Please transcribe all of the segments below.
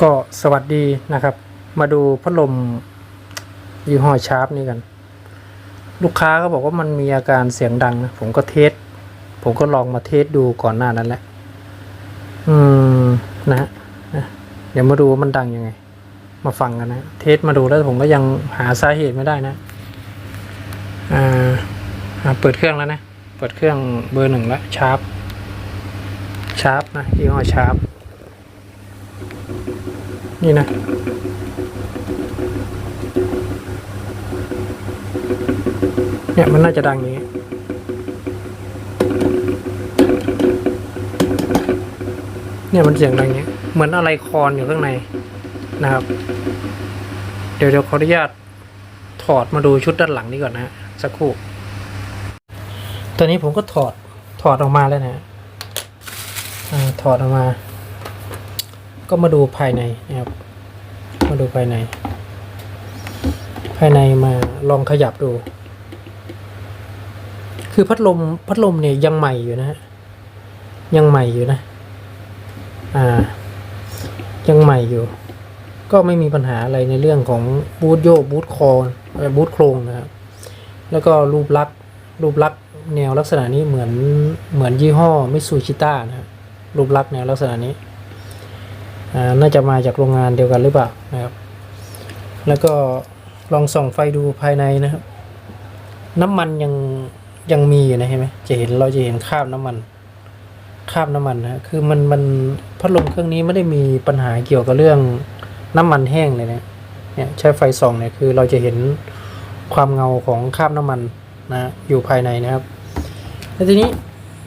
ก็สวัสดีนะครับ มาดูพัดลมยี่ห้อชาร์ปนี่กัน ลูกค้าก็บอกว่ามันมีอาการเสียงดังนะผมก็เทส ผมก็ลองมาเทสดูก่อนหน้านั้นแหละ อืมนะนะเดี๋ยวมาดูว่ามันดังยังไง มาฟังกันนะ เทสมาดูแล้วผมก็ยังหาสาเหตุไม่ได้นะอ่าอ่า เปิดเครื่องแล้วนะ เปิดเครื่องเบอร์หนึ่งแล้วชาร์ปชาร์ปนะยี่ห้อชาร์ป นี่นะ เนี่ยมันน่าจะดังนี้เนี่ยมันเสียงดังนี้เหมือนอะไรคอนอยู่ข้างในนะครับ เดี๋ยวเดี๋ยวขออนุญาตถอดมาดูชุดด้านหลังนี้ก่อนนะสักครู่ ตอนนี้ผมก็ถอดถอดออกมาแล้วนะฮะอ่าถอดออกมา ก็มาดูภายในนะครับ มาดูภายใน ภายในมาลองขยับดู คือพัดลมพัดลมเนี่ยยังใหม่อยู่นะฮะยังใหม่อยู่นะ อ่า ยังใหม่อยู่ ก็ไม่มีปัญหาอะไรในเรื่องของบูทโยกบูทคอบูทโครงนะครับ แล้วก็รูปลักษณ์รูปลักษณ์แนวลักษณะนี้เหมือนเหมือนยี่ห้อมิซูชิต้านะครับรูปลักษณ์แนวลักษณะนี้ น่าจะมาจากโรงงานเดียวกันหรือเปล่านะครับ แล้วก็ลองส่องไฟดูภายในนะครับ น้ำมันยังยังมีอยู่นะเห็นไหมจะเห็นเราจะเห็นคราบน้ำมันคราบน้ำมันนะคือมันมันพัดลมเครื่องนี้ไม่ได้มีปัญหาเกี่ยวกับเรื่องน้ำมันแห้งเลยนะเนี่ยใช้ไฟส่องเนี่ยคือเราจะเห็นความเงาของคราบน้ำมันนะอยู่ภายในนะครับ แล้วทีนี้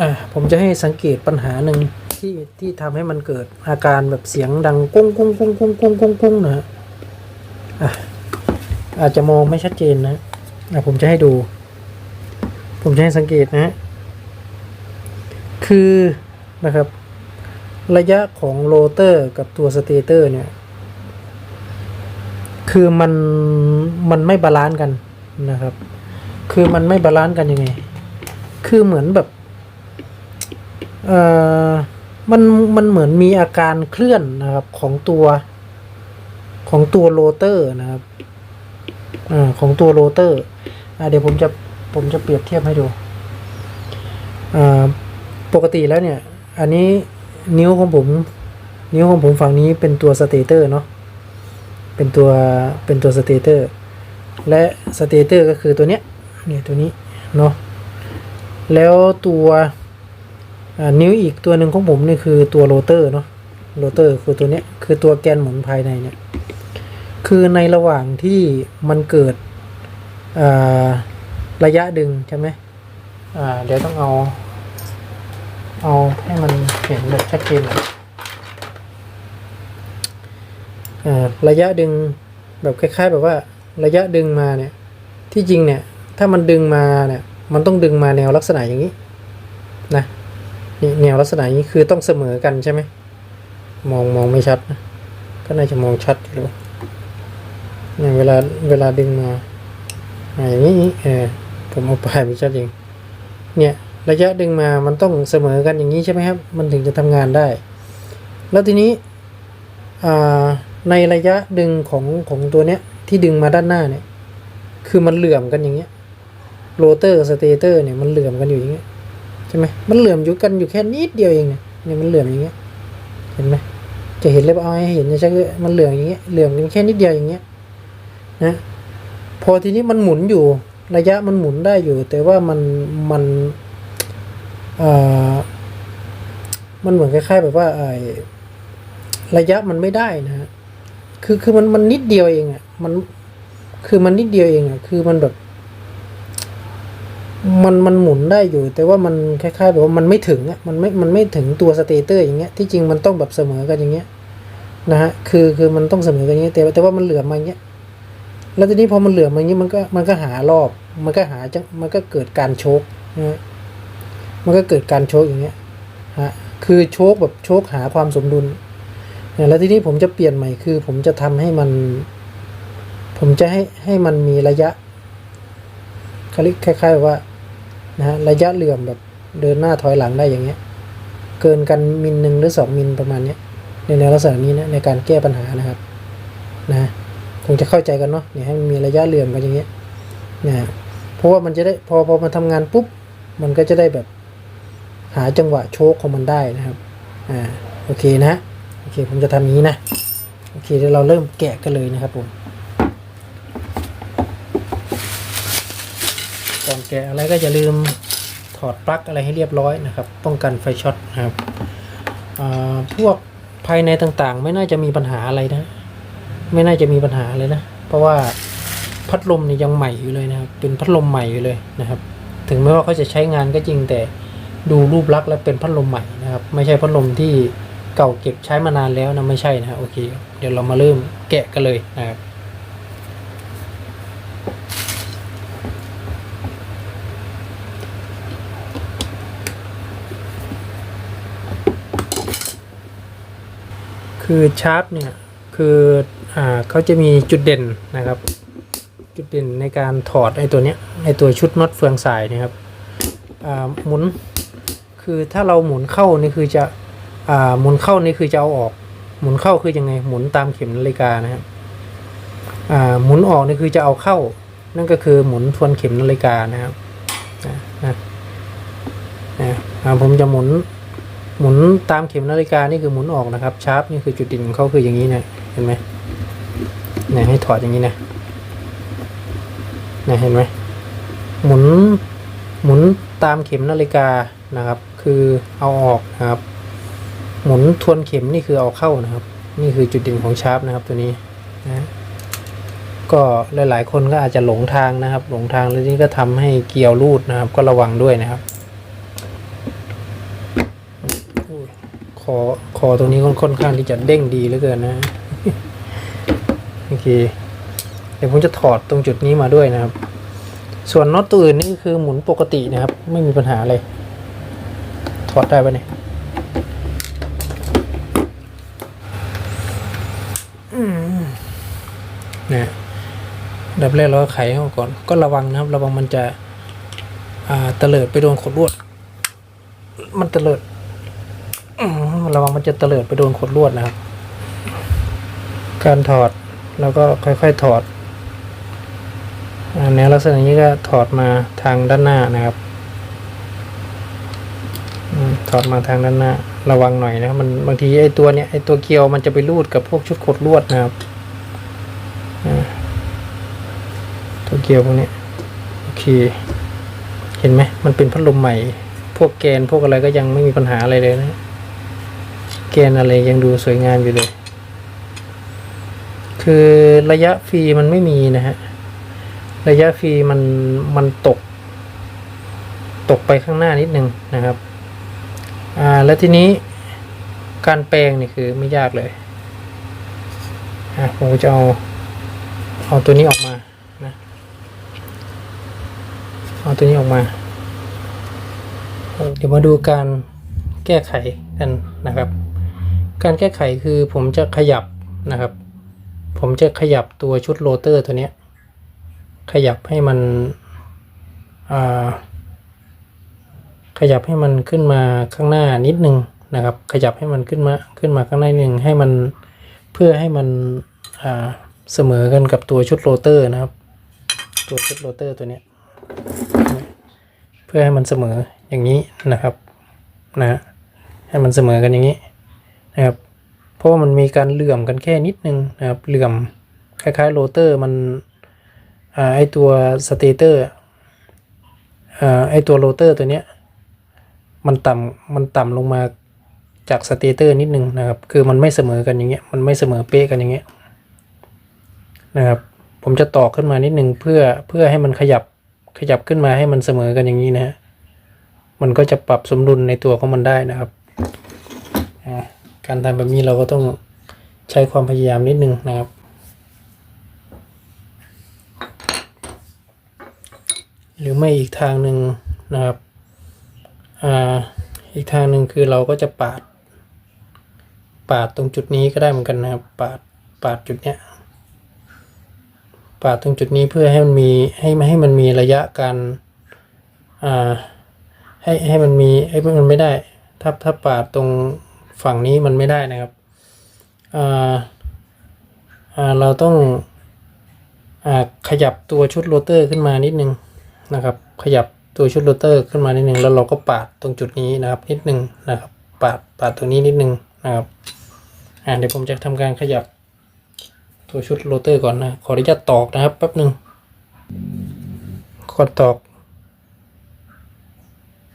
อ่าผมจะให้สังเกตปัญหาหนึ่ง ที่ที่ทำให้มันเกิดอาการแบบเสียงดังกุ้งกุ้งกุ้งกุ้งกุ้งกุ้งกุ้งนะฮะอะอาจจะมองไม่ชัดเจนนะอะผมจะให้ดู ผมจะให้สังเกตนะ คือนะครับ ระยะของโรเตอร์กับตัวสเตเตอร์เนี่ย คือมันมันไม่บาลานซ์กันนะครับ คือมันไม่บาลานซ์กันยังไง คือเหมือนแบบ เอ่อ มันมันเหมือนมีอาการเคลื่อนนะครับของตัวของตัวโรเตอร์นะครับอ่าของตัวโรเตอร์อ่าเดี๋ยวผมจะผมจะเปรียบเทียบให้ดูอ่าปกติแล้วเนี่ย อันนี้นิ้วของผม นิ้วของผมฝั่งนี้เป็นตัวสเตเตอร์เนาะเป็นตัวเป็นตัวสเตเตอร์ และสเตเตอร์ก็คือตัวเนี้ยเนี่ยตัวนี้เนาะแล้วตัว นิ้วอีกตัวหนึ่งของผมนี่คือตัวโรเตอร์เนาะโรเตอร์คือตัวเนี้ยคือตัวแกนหมุนภายในเนี่ยคือในระหว่างที่มันเกิดระยะดึงใช่ไหมเดี๋ยวต้องเอา เอาให้มันเห็นแบบชัดเจนหน่อยระยะดึงแบบคล้าย ๆ แบบว่าระยะดึงมาเนี่ยที่จริงเนี่ยถ้ามันดึงมาเนี่ยมันต้องดึงมาแนวลักษณะอย่างนี้นะ นี่แนวลักษณะอย่างนี้คือต้องเสมอกันใช่ไหมมองมองไม่ชัดนะก็น่าจะมองชัดอยู่เนี่ยเวลาเวลาดึงมาอย่างนี้เออผมเอาไปไม่ชัดจริงเนี่ยระยะดึงมามันต้องเสมอกันอย่างนี้ใช่ไหมครับ มันถึงจะทำงานได้ แล้วทีนี้ในระยะดึงของของตัวเนี้ยที่ดึงมาด้านหน้าเนี่ย คือมันเหลื่อมกันอย่างเงี้ยโรเตอร์สเตเตอร์เนี่ยมันเหลื่อมกันอยู่อย่างเงี้ย ใช่ไหมมันเหลื่อมอยู่กันอยู่แค่นิดเดียวเองเนี่ยเนี่ยมันเหลื่อมอย่างเงี้ยเห็นไหมจะเห็นเลยป่ะเอาให้เห็นจะใช่มันเหลื่อมอย่างเงี้ยเหลื่อมกันแค่นิดเดียวอย่างเงี้ยนะพอทีนี้มันหมุนอยู่ระยะมันหมุนได้อยู่ แต่ว่ามันมันเอ่อมันเหมือนคล้ายๆแบบว่าไอ้ระยะมันไม่ได้นะฮะคือคือมันมันนิดเดียวเองอะ่ะมันคือมันนิดเดียวเองอะ่ะคือมันแบบ มันมันหมุนได้อยู่ แต่ว่ามันคล้ายๆแบบว่ามันไม่ถึงอะมันไม่มันไม่ถึงตัวสเตเตอร์อย่างเงี้ยที่จริงมันต้องแบบเสมอกันอย่างเงี้ยนะฮะคือคือมันต้องเสมอกันอย่างเงี้ยแต่แต่ว่ามันเหลือมมาอย่างเงี้ยแล้วทีนี้พอมันเหลือมมาอย่างเงี้ยมันก็มันก็หารอบ มันก็หาจังมันก็เกิดการโชกนะฮะมันก็เกิดการโชกอย่างเงี้ยฮะคือโชกแบบโชกหาความสมดุลแล้วทีนี้ผมจะเปลี่ยนใหม่คือ ผมจะทำให้มัน ผมจะให้ให้มันมีระยะคล้ายๆว่า นะฮะระยะเหลื่อมแบบเดินหน้าถอยหลังได้อย่างเงี้ย เกินกันมิลหนึ่งหรือสองมิลประมาณเนี้ยในแนวลักษณะนี้นะในการแก้ปัญหานะครับนะคงจะเข้าใจกันเนาะเนี่ยให้มันมีระยะเหลื่อมกันอย่างเงี้ยนะเพราะว่ามันจะได้พอพอมาทำงานปุ๊บมันก็จะได้แบบหาจังหวะโชคของมันได้นะครับอ่าโอเคนะโอเคผมจะทำอย่านี้นะโอเคเดี๋ยวเราเริ่มแกะกันเลยนะครับผมก่อน แกะอะไรก็อย่าลืมถอดปลั๊กอะไรให้เรียบร้อยนะครับ ป้องกันไฟช็อตนะครับพวกภายในต่างๆ ไม่น่าจะมีปัญหาอะไรนะ ไม่น่าจะมีปัญหาเลยนะ เพราะว่าพัดลมนี่ยังใหม่อยู่เลยนะครับ เป็นพัดลมใหม่อยู่เลยนะครับ ถึงแม้ว่าเขาจะใช้งานก็จริงแต่ดูรูปลักษณ์แล้วเป็นพัดลมใหม่นะครับ ไม่ใช่พัดลมที่เก่าเก็บใช้มานานแล้วนะไม่ใช่นะโอเค เดี๋ยวเรามาเริ่มแกะกันเลยนะครับ คือชาร์ปเนี่ยคืออ่าเขาจะมีจุดเด่นนะครับ จุดเด่นในการถอดไอตัวเนี้ยไอตัวชุดน็อตเฟืองสายนะครับอ่าหมุนคือถ้าเราหมุนเข้านี่คือจะอ่าหมุนเข้านี่คือจะเอาออก หมุนเข้าคือยังไงหมุนตามเข็มนาฬิกานะครับอ่าหมุนออกนี่คือจะเอาเข้า นั่นก็คือหมุนทวนเข็มนาฬิกานะครับนะนะนะอ่าผมจะหมุน หมุนตามเข็มนาฬิกานี่คือหมุนออกนะครับ ชาร์ปนี่คือจุดเด่นของเขาคืออย่างนี้นะเห็นไหมเนี่ยให้ถอดอย่างนี้นะเนี่ยเห็นไหมหมุนหมุนตามเข็มนาฬิกานะครับ คือเอาออกนะครับ หมุนทวนเข็มนี่คือเอาเข้านะครับ นี่คือจุดเด่นของชาร์ปนะครับตัวนี้นะก็หลายๆคนก็อาจจะหลงทางนะครับ หลงทางแล้วนี่ก็ทำให้เกียวรูดนะครับ ก็ระวังด้วยนะครับ ค อคอตรงนี้ค่อนข้างที่จะเด้งดีเหลือเกินนะโอเคเดี๋ยวผมจะถอดตรงจุดนี้มาด้วยนะครับ ส่วนน็อตตัวอื่นนี่คือหมุนปกตินะครับ ไม่มีปัญหาอะไรถอดได้ปะเนี่ยนะดับแรกเราก็ไขให้ออกก่อน ก็ระวังนะครับ ระวังมันจะ อ่าเตลิดไปโดนขดลวด มันเตลิด ระวังมันจะเตลิดไปโดนขดลวดนะครับ การถอดแล้วก็ค่อยๆถอดอาแนวลักษณะนี้ก็ถอดมาทางด้านหน้านะครับถอดมาทางด้านหน้า ระวังหน่อยนะครับมันบางทีไอ้ตัวเนี้ยไอ้ตัวเกลียวมันจะไปรูดกับพวกชุดขดลวดนะครับตัวเกลียวพวกนี้โอเคเห็นไหมมันเป็นพัดลมใหม่ พวกแกนพวกอะไรก็ยังไม่มีปัญหาอะไรเลยนะ แกนอะไรยังดูสวยงามอยู่เลย คือระยะฟรีมันไม่มีนะฮะ ระยะฟรีมันมันตก ตกไปข้างหน้านิดนึงนะครับ อ่า แล้วทีนี้การแปลงนี่คือไม่ยากเลยอะผมจะเอาเอาตัวนี้ออกมานะเอาตัวนี้ออกมา เดี๋ยวมาดูการแก้ไขกันนะครับ การแก้ไขคือผมจะขยับนะครับ ผมจะขยับตัวชุดโรเตอร์ตัวนี้ ขยับให้มันขยับให้มันขึ้นมาข้างหน้านิดนึงนะครับ ขยับให้มันขึ้นมาขึ้นมาข้างหน้านิดนึงให้มันเพื่อให้มันเสมอกันกับตัวชุดโรเตอร์นะครับ ตัวชุดโรเตอร์ตัวนี้เพื่อให้มันเสมออย่างนี้นะครับนะให้มันเสมอกันอย่างนี้ นะครับ เพราะว่ามันมีการเหลื่อมกันแค่นิดนึงนะครับ เหลื่อมคล้ายๆโรเตอร์มันอไอตัวสเตเตอร์ไอตัวโรเตอร์ตัวเนี้ยมันต่ำมันต่ำลงมาจากสเตเตอร์นิดนึงนะครับ คือมันไม่เสมอกันอย่างเงี้ย มันไม่เสมอเป๊ะกันอย่างเงี้ยนะครับ ผมจะต่อขึ้นมานิดนึงเพื่อเพื่อให้มันขยับขยับขึ้นมาให้มันเสมอกันอย่างนี้นะฮะมันก็จะปรับสมดุลในตัวของมันได้นะครับ การทำแบบนี้เราก็ต้องใช้ความพยายามนิดนึงนะครับ หรือไม่อีกทางหนึ่งนะครับอ่าอีกทางหนึ่งคือเราก็จะปาด ปาดตรงจุดนี้ก็ได้เหมือนกันนะครับ ปาดปาดจุดเนี้ยปาดตรงจุดนี้เพื่อให้มันมีให้ให้มันมีระยะการอ่าให้ให้มันมีไอ้มันไม่ได้ถ้าถ้าปาดตรง ฝั่งนี้มันไม่ได้นะครับเราต้องอขยับตัวชุดโรเตอร์ขึ้นมานิดนึงนะครับ ขยับตัวชุดโรเตอร์ขึ้นมานิดนึงแล้วเราก็ปาดตรงจุดนี้นะครับ นิดนึงนะครับปาดปาดตรงนี้นิดนึงนะครับอ่าเดี๋ยวผมจะทำการขยับตัวชุดโรเตอร์ก่อนนะขออนุญาตตอกนะครับแป๊บหนึ่งก่อนตอก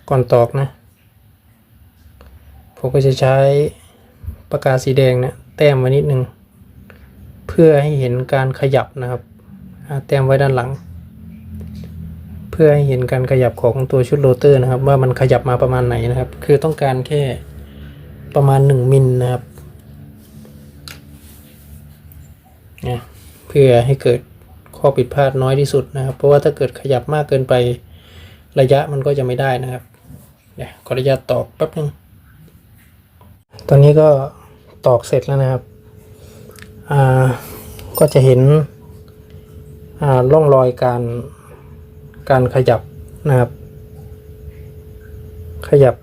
ก่อนตอกนะ ผมก็จะใช้ปากกาสีแดงเนะี่ยแต้มไว้นิดนึง เพื่อให้เห็นการขยับนะครับแต้มไว้ด้านหลัง เพื่อให้เห็นการขยับของตัวชุดโรเตอร์นะครับ ว่ามันขยับมาประมาณไหนนะครับ คือต้องการแค่ประมาณ 1มิลนะครับเนี่ยเพื่อให้เกิดข้อผิดพลาดน้อยที่สุดนะครับ เพราะว่าถ้าเกิดขยับมากเกินไประยะมันก็จะไม่ได้นะครับเดี๋ยวขออนุญาตตอกแป๊บนึง ตอนนี้ก็ตอกเสร็จแล้วนะครับ อ่า ก็จะเห็น อ่าร่องรอยการ การขยับนะครับ ขยับ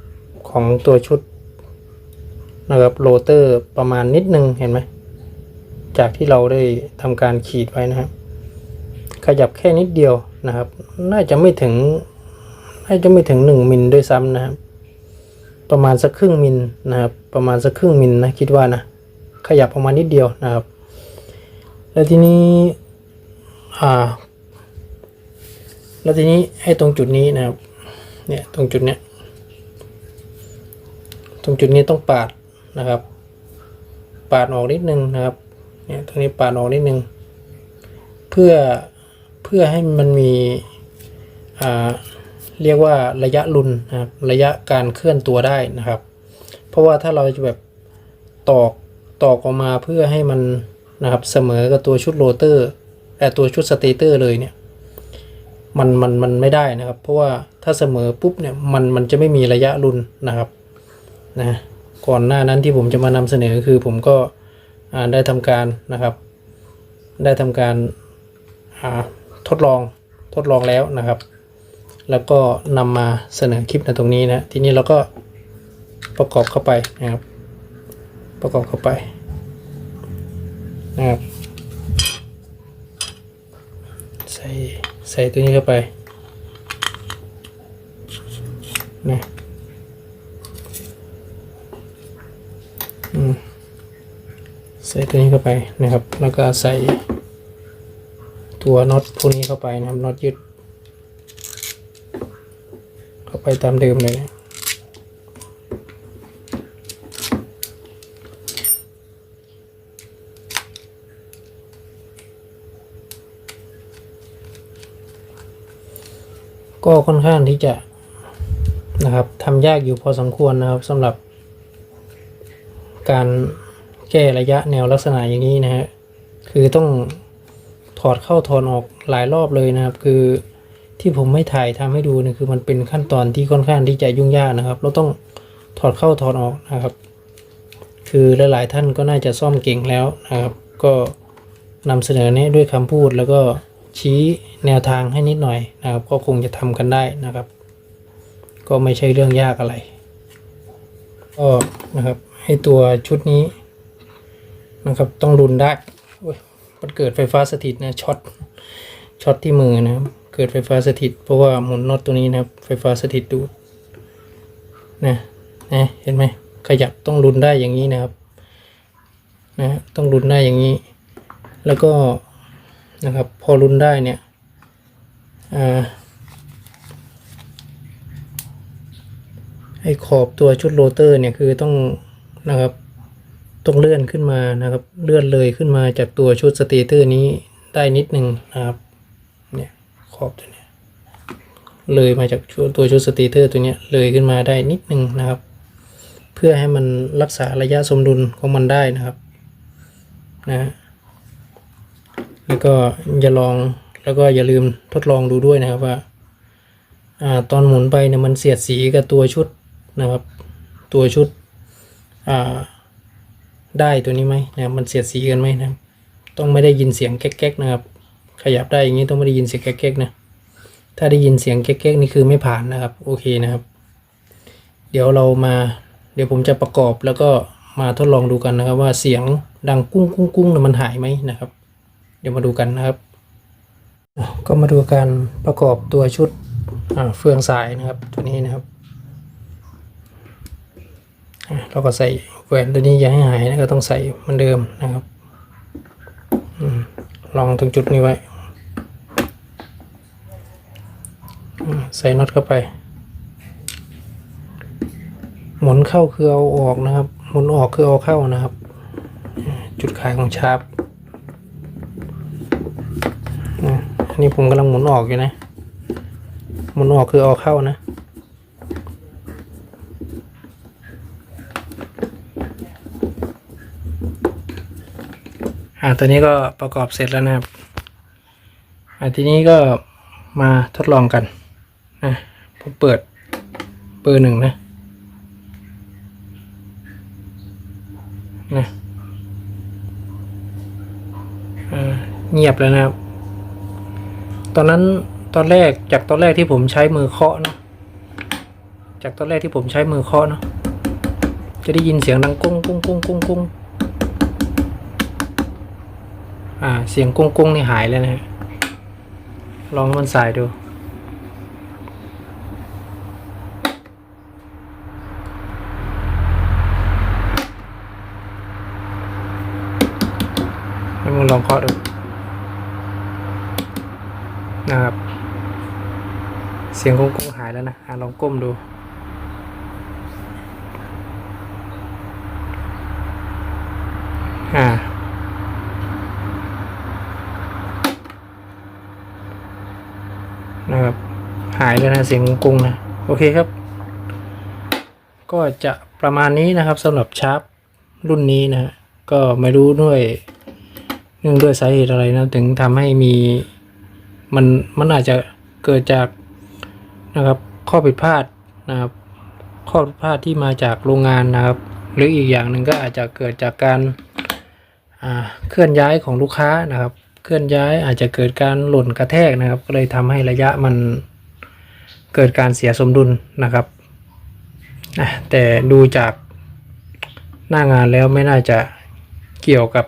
ของตัวชุดนะครับโรเตอร์ประมาณนิดนึงเห็นไหม จากที่เราได้ทำการขีดไว้นะครับ ขยับแค่นิดเดียวนะครับ น่าจะไม่ถึง น่าจะไม่ถึงหนึ่งมิลด้วยซ้ำนะครับ ประมาณสักครึ่งมิลนะครับ ประมาณสักครึ่งมิลนะคิดว่านะขยับออกมานิดเดียวนะครับ แล้วทีนี้อ่าแล้วทีนี้ไอ้ตรงจุดนี้นะครับเนี่ยตรงจุดเนี้ยตรงจุดนี้ต้องปาดนะครับ ปาดออกนิดนึงนะครับเนี่ยตรงนี้ปาดออกนิดนึงเพื่อเพื่อให้มันมีอ่าเรียกว่าระยะรุนนะครับระยะการเคลื่อนตัวได้นะครับ เพราะว่าถ้าเราจะแบบตอกตอกออกมาเพื่อให้มันนะครับเสมอกับตัวชุดโรเตอร์แต่ตัวชุดสเตเตอร์เลยเนี่ยมันมันมันไม่ได้นะครับ เพราะว่าถ้าเสมอปุ๊บเนี่ยมันมันจะไม่มีระยะรุนนะครับนะก่อนหน้านั้นที่ผมจะมานำเสนอคือผมก็ได้ทำการนะครับ ได้ทำการทดลองทดลองแล้วนะครับ แล้วก็นำมาเสนอคลิปในตรงนี้นะทีนี้เราก็ ประกอบเข้าไปนะครับ ประกอบเข้าไปนะครับใส่ใส่ตัวนี้เข้าไปนะใส่ตัวนี้เข้าไปนะครับ แล้วก็ใส่ตัวน็อตพวกนี้เข้าไปนะครับน็อตยึด เข้าไปตามเดิมเลย ก็ค่อนข้างที่จะนะครับทำยากอยู่พอสมควรนะครับสำหรับการแก้ระยะแนวลักษณะอย่างนี้นะฮะคือต้องถอดเข้าถอดออกหลายรอบเลยนะครับ คือที่ผมไม่ถ่ายทำให้ดูเนี่ยคือมันเป็นขั้นตอนที่ค่อนข้างที่จะยุ่งยากนะครับ เราต้องถอดเข้าถอดออกนะครับ คือหลายๆท่านก็น่าจะซ่อมเก่งแล้วนะครับ ก็นำเสนอแนะด้วยคำพูดแล้วก็ ชี้แนวทางให้นิดหน่อยนะครับ ก็คงจะทำกันได้นะครับ ก็ไม่ใช่เรื่องยากอะไรก็นะครับให้ตัวชุดนี้นะครับ ต้องรุนได้โอ้ยมันเกิดไฟฟ้าสถิตนะช็อตช็อตที่มือนะครับ เกิดไฟฟ้าสถิต เพราะว่าหมุนน็อตตัวนี้นะครับ ไฟฟ้าสถิตดูนะนะเห็นไหมขยับต้องรุนได้อย่างนี้นะครับนะต้องรุนได้อย่างนี้ แล้วก็ นะครับ พอรุนได้เนี่ยอไอ้ขอบตัวชุดโรเตอร์เนี่ยคือต้องนะครับต้องเลื่อนขึ้นมานะครับ เลื่อนเลยขึ้นมาจากตัวชุดสเตเตอร์นี้ได้นิดนึงนะครับเนี่ยขอบตัวเนี้ยเลยมาจากชุดตัวชุดสเตเตอร์ตัวเนี้ยเลยขึ้นมาได้นิดนึงนะครับ เพื่อให้มันรักษาระยะสมดุลของมันได้นะครับนะฮะ แล้วก็อย่าลองแล้วก็อย่าลืมทดลองดูด้วยนะครับว่าอตอนหมุนไปเนี่ยมันเสียดสีกับตัวชุดนะครับ ตัวชุดได้ตัวนี้ไหมนะครับมันเสียดสีกันไหมนะครับ ต้องไม่ได้ยินเสียงแก๊กๆนะครับ ขยับได้อย่างนี้ต้องไม่ได้ยินเสียงแก๊กๆนะถ้าได้ยินเสียงแก๊กๆนี่คือไม่ผ่านนะครับโอเคนะครับ เดี๋ยวเรามาเดี๋ยวผมจะประกอบแล้วก็มาทดลองดูกันนะครับว่าเสียงดังกุ้งกุ้งกุ้งเนี่ยมันหายไหมนะครับ เดี๋ยวมาดูกันนะครับ ก็มาดูการประกอบตัวชุดเฟืองสายนะครับตัวนี้นะครับเราก็ใส่แหวนตัวนี้อย่าให้หายนะก็ต้องใส่เหมือนเดิมนะครับอลองตรงจุดนี้ไว้ ใส่น็อตเข้าไป หมุนเข้าคือเอาออกนะครับ หมุนออกคือเอาเข้านะครับ จุดขายของชาร์ป อันนี้ผมกำลังหมุนออกอยู่นะ หมุนออกคือเอาเข้านะ อ่าตัวนี้ก็ประกอบเสร็จแล้วนะครับ อ่าทีนี้ก็มาทดลองกันนะผมเปิดเบอร์หนึ่งนะนะอ่าเงียบแล้วนะครับ ตอนนั้นตอนแรกจากตอนแรกที่ผมใช้มือเคาะเนอะจากตอนแรกที่ผมใช้มือเคาะเนอะจะได้ยินเสียงดังกุ้งกุ้งกุ้งกุ้งกุ้งอ่าเสียงกุ้งกุ้งนี่หายแล้วนะฮะลองมันสายดูให้มึงลองเคาะดูนะครับ เสียงกุ้งกุ้งหายแล้วนะอะลองก้มดู อ่า นะครับ หายแล้วนะเสียงกุ้งกุ้งนะ โอเคครับ ก็จะประมาณนี้นะครับสำหรับชาร์ปรุ่นนี้นะฮะก็ไม่รู้ด้วยเนื่องด้วยสาเหตุอะไรนะ ถึงทำให้มีมันมันอาจจะเกิดจาก นะครับ ข้อผิดพลาดนะครับ ข้อผิดพลาดที่มาจากโรงงานนะครับ หรืออีกอย่างหนึ่งก็อาจจะเกิดจากการเคลื่อนย้ายของลูกค้านะครับ เคลื่อนย้ายอาจจะเกิดการหล่นกระแทกนะครับ ก็เลยทำให้ระยะมันเกิดการเสียสมดุลนะครับแต่ดูจากหน้างานแล้วไม่น่าจะเกี่ยวกับ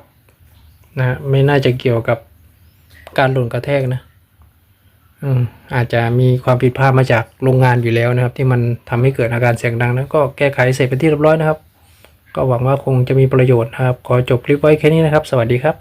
นะไม่น่าจะเกี่ยวกับการหล่นกระแทกนะ อาจจะมีความผิดพลาดมาจากโรงงานอยู่แล้วนะครับ ที่มันทำให้เกิดอาการเสียงดังนะก็แก้ไขเสร็จเป็นที่เรียบร้อยนะครับ ก็หวังว่าคงจะมีประโยชน์นะครับ ขอจบคลิปไว้แค่นี้นะครับ สวัสดีครับ